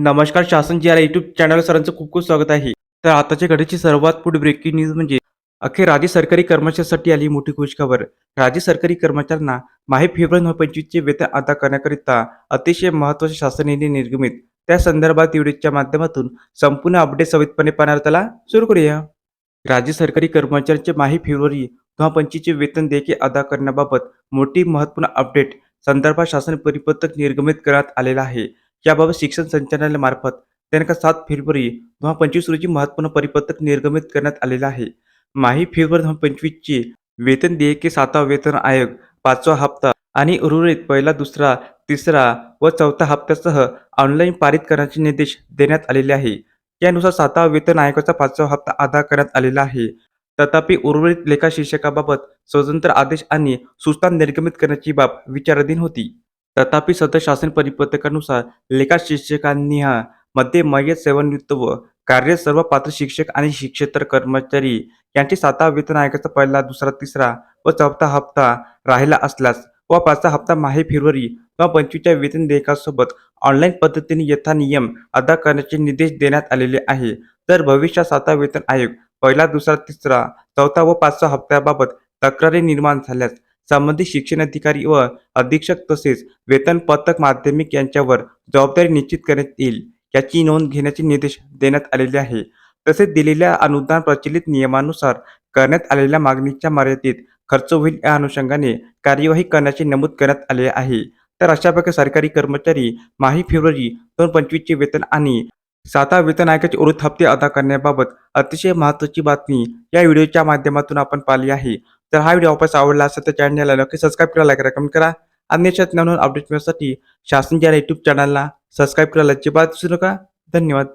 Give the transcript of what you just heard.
नमस्कार शासन जी R YouTube channel सरांचं खूप खूप स्वागत आहे. तर आताच्या घडीची सर्वात पुढे ब्रेकिंग न्यूज म्हणजे अखेर राज्य सरकारी कर्मचाऱ्यांसाठी आली मोठी खुशखबर. राज्य सरकारी कर्मचाऱ्यांना माही फेब्रुवारी पंचवीसचे वेतन अदा करण्याकरिता अतिशय महत्त्वाचे शासन निर्णय निर्गमित. त्या संदर्भात व्हिडिओच्या माध्यमातून संपूर्ण अपडेट सवितपणे पाहणार त्याला सुरू करूया. राज्य सरकारी कर्मचाऱ्यांचे माही फेब्रुवारी दोन पंचवीसचे वेतन देखील अदा करण्याबाबत मोठी महत्त्वपूर्ण अपडेट संदर्भात शासन परिपत्रक निर्गमित करण्यात आलेला आहे. याबाबत शिक्षण संचालनालयामार्फत दिनांक सात फेब्रुवारी दोन हजार पंचवीस रोजी महत्त्वपूर्ण परिपत्रक निर्गमित करण्यात आलेला आहे. माही फेब्रुवारी दोन हजार पंचवीसची वेतन देयके सातवा वेतन आयोग पाचवा हप्ता आणि उर्वरित पहिला दुसरा तिसरा व चौथा हप्त्यासह ऑनलाईन पारित करण्याचे निर्देश देण्यात आलेले आहे. यानुसार सातवा वेतन आयोगाचा पाचवा हप्ता अदा करण्यात आलेला आहे. तथापि उर्वरित लेखा शीर्षकाबाबत स्वतंत्र आदेश आणि सूचना निर्गमित करण्याची बाब विचाराधीन होती. तथापि सतशासन शासन परिपत्रकानुसार लेखा शिक्षकांनी हा मध्ये मयत सेवानिवृत्त व कार्य सर्व पात्र शिक्षक आणि शिक्षेतर कर्मचारी यांचे सातवा वेतन आयोगाचा पहिला दुसरा तिसरा व चौथा हप्ता राहिला असल्यास व पाचवा हप्ता माहे फेब्रुवारी किंवा पंचवीसच्या वेतन देयकासोबत ऑनलाईन पद्धतीने यथा नियम अदा करण्याचे निर्देश देण्यात आलेले आहे. तर भविष्यात सातवा वेतन आयोग पहिला दुसरा तिसरा चौथा व पाचवा हप्त्याबाबत तक्रारी निर्माण झाल्यास संबंधित शिक्षण अधिकारी व अधीक्षक तसेच वेतन पथक माध्यमिक यांच्यावर जबाबदारी निश्चित करण्यात येईल याची नोंद घेण्याचे निर्देश देण्यात आलेले आहे. तसेच दिलेल्या अनुदान प्रचलित नियमानुसार करण्यात आलेल्या मागणीच्या मर्यादित खर्च होईल या अनुषंगाने कार्यवाही करण्याचे नमूद करण्यात आले आहे. तर अशा प्रकारे सरकारी कर्मचारी माही फेब्रुवारी दोन पंचवीसचे वेतन आणि साता वेतन आयोगाचे उर्वरित हप्ते अदा करण्याबाबत अतिशय महत्त्वाची बातमी या व्हिडिओच्या माध्यमातून आपण पाहिली आहे. तर हा व्हिडिओ वापस आवडला असेल तर चॅनलला नक्की सबस्क्राईब करा लाईक करा कमेंट करा. अन्य नवीन अपडेट मिळण्यासाठी शासन युट्यूब चॅनलला सबस्क्राईब करायला अजिबात विसरू नका. धन्यवाद.